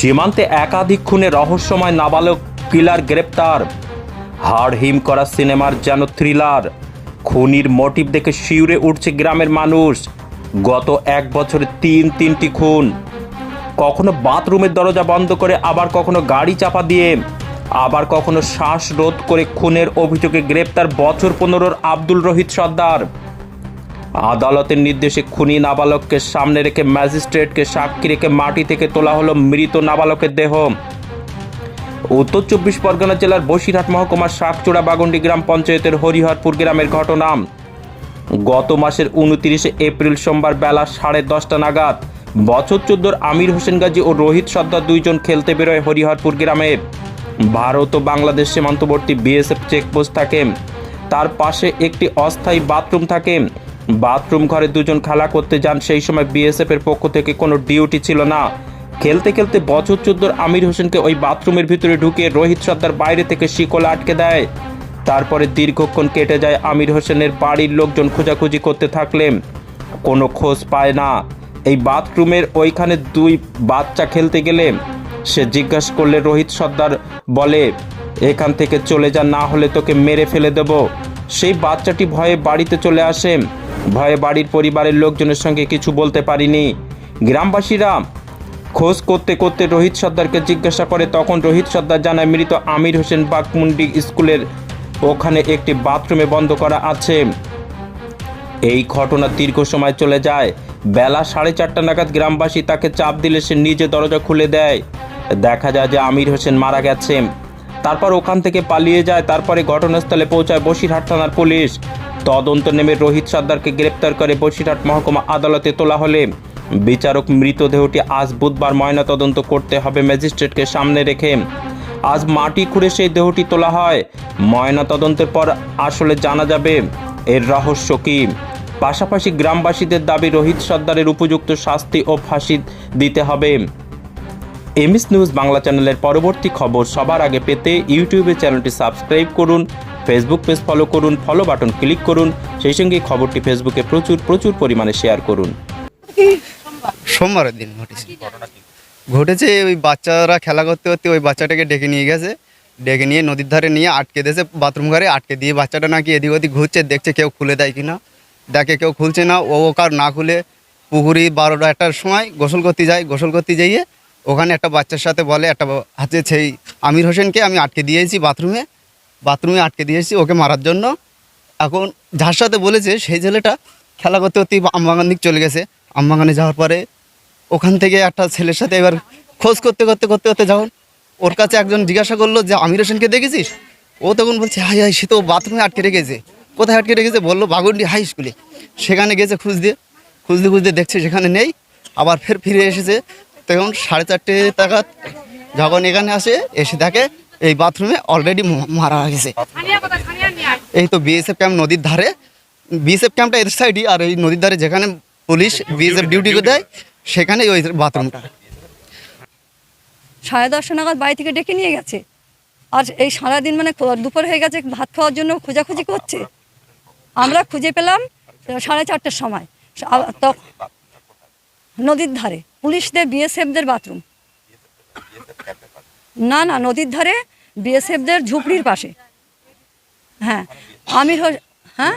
সীমান্তে একাধিক খুনে রহস্যময় নাবালক কিলার গ্রেপ্তার। হাড় হিম করা সিনেমার যেন থ্রিলার। খুনির মোটিভ দেখে শিউরে উঠছে গ্রামের মানুষ। গত এক বছরে তিন, তিনটি খুন। কখনো বাথরুমের দরজা বন্ধ করে, আবার কখনো গাড়ি চাপা দিয়ে। আবার কখনো শ্বাসরোধ করে খুনের অভিযোগে গ্রেপ্তার বছর পনেরোর আব্দুল রহিত সর্দার। আদালতের নির্দেশে খুনি নাবালককে সামনে রেখে ম্যাজিস্ট্রেটকে সাক্ষী রেখে মাটি থেকে তোলা হলো মৃত নাবালকের দেহ। উত্তর চব্বিশ পরগনা জেলার বসিরহাট মহকুমার শাকচূড়া বাগন্ডি গ্রাম পঞ্চায়েতের হরিহরপুর গ্রামের ঘটনা। গত মাসের উনত্রিশে এপ্রিল সোমবার বেলা সাড়ে দশটা নাগাদ বছর চোদ্দোর আমির হোসেন গাজী ও রোহিত সর্দার দুইজন খেলতে বেরোয় হরিহরপুর গ্রামে। ভারত ও বাংলাদেশ সীমান্তবর্তী বিএসএফ চেকপোস্ট থাকে। তার পাশে একটি অস্থায়ী বাথরুম থাকে। বাথরুম ঘরে দুজন খেলা করতে যান, সেই সময় বিএসএফ এর পক্ষ থেকে কোনো ডিউটি ছিল না। খেলতে খেলতে বছর চোদ্দোর আমির হোসেনকে ওই বাথরুমের ভিতরে ঢুকে রোহিত সর্দার বাইরে থেকে শিকলে আটকে দেয়। তারপরে দীর্ঘক্ষণ কেটে যায় আমির হোসেনের বাড়ির লোকজন খোঁজাখুঁজি করতে থাকলেন কোনো খোঁজ পায় না। এই বাথরুমের ওইখানে দুই বাচ্চা খেলতে গেলে সে জিজ্ঞাসা করলে রোহিত সর্দার বলে, এখান থেকে চলে যা, না হলে তোকে মেরে ফেলে দেব। সেই বাচ্চাটি ভয়ে বাড়িতে চলে আসে। ভয়ে বাড়ির পরিবারের লোকজনের সঙ্গে কিছু বলতে পারিনি। গ্রামবাসীরা খোঁজ করতে করতে রোহিত সর্দারকে জিজ্ঞাসা করে, তখন রোহিত সর্দার জানায়, মৃত আমির হোসেন বাগমুন্ডি স্কুলের ওখানে একটি বাথরুমে বন্ধ করা আছে। এই ঘটনা দীর্ঘ সময় চলে যায়। বেলা সাড়ে চারটা নাগাদ গ্রামবাসী তাকে চাপ দিলে সে নিজে দরজা খুলে দেয়। দেখা যায় যে আমির হোসেন মারা গেছে। তারপর ওখান থেকে পালিয়ে যায়। তারপরে ঘটনাস্থলে পৌঁছায় বসিরহাট থানার পুলিশ। তদন্ত নেমে রোহিত সর্দারকে গ্রেপ্তার করে বসিরহাট মহকুমা আদালতে তোলা হলে। বিচারক মৃতদেহটি আজ বুধবার ময়নাতদন্ত করতে হবে ম্যাজিস্ট্রেটকে সামনে রেখে। আজ মাটি খুঁড়ে সেই দেহটি তোলা হয়। ময়না তদন্তের পর আসলে জানা যাবে এর রহস্য কি। পাশাপাশি গ্রামবাসীদের দাবি রোহিত সর্দারের উপযুক্ত শাস্তি ও ফাঁসি দিতে হবে। এমএস নিউজ বাংলা চ্যানেলের পরবর্তী খবর সবার আগে পেতে ইউটিউবে চ্যানেলটি সাবস্ক্রাইব করুন। ফেসবুক পেজ ফলো করুন ফলো বাটন ক্লিক করুন, সেই সঙ্গে খবরটি ফেসবুকে প্রচুর প্রচুর পরিমাণে শেয়ার করুন। সোমবারের দিন ঘটেছে। ঘটেছে ওই বাচ্চারা খেলা করতে করতে ওই বাচ্চাটাকে ডেকে নিয়ে গেছে। ডেকে নিয়ে নদীর ধারে নিয়ে আটকে দিয়েছে, বাথরুম ঘরে আটকে দিয়ে বাচ্চাটা নাকি এদিক ওদিক ঘুরছে, দেখছে কেউ খুলে দেয় কিনা। দেখে কেউ খুলছে না, ও কার না খুলে। পুকুরি বারোটা একটার সময় গোসল করতে যায়, গোসল করতে যাইয়ে ওখানে একটা বাচ্চার সাথে বলে, একটা হাতে সেই আমির হোসেনকে আমি আটকে দিয়েছি বাথরুমে। বাথরুমে আটকে দিয়েছি ওকে মারার জন্য। এখন যার সাথে বলেছে, সেই ছেলেটা খেলা করতে করতে আমবাগান দিক চলে গেছে। আমবাগানে যাওয়ার পরে ওখান থেকে একটা ছেলের সাথে এবার খোঁজ করতে করতে করতে করতে যখন ওর কাছে একজন জিজ্ঞাসা করল যে আমির হোসেনকে দেখেছিস? ও তখন বলছে, হাই হাই, সে তো বাথরুমে আটকে রেখেছে। কোথায় আটকে রেখেছে বলল, বাগুন্ডি হাই স্কুলে। সেখানে গেছে খুঁজতে খুঁজতে খুঁজতে দেখছে সেখানে নেই। আবার ফের ফিরে এসেছে। তখন সাড়ে চারটে টাকা যখন এখানে আসে, এসে দেখে এই বাথরুমে অলরেডি মারা গেছে। এই তো বিএসএফ ক্যাম্প নদীর ধারে। বিএসএফ ক্যাম্পটা এর সাইডই আর এই নদীর ধারে যেখানে পুলিশ বিএসএফ ডিউটি দেয় সেখানেই ওই বাথরুমটা। সাড়ে দশটা নাগাদ বাড়ি থেকে ডেকে নিয়ে গেছে। আর এই সারাদিন মানে দুপুর হয়ে গেছে ভাত খাওয়ার জন্য খোঁজাখুঁজি করছে। আমরা খুঁজে পেলাম সাড়ে চারটের সময়। নদীর ধারে। পুলিশদের বিএসএফদের বাথরুম। না না, নদীর ধারে বিএসএফদের ঝুপড়ির পাশে। হ্যাঁ আমির হ্যাঁ?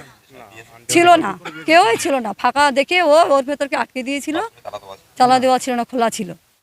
ছিল না, কেউই ছিল না। ফাঁকা দেখে ও ওর ভেতরকে আটকে দিয়েছিল। চালা দেওয়া ছিল না, খোলা ছিল।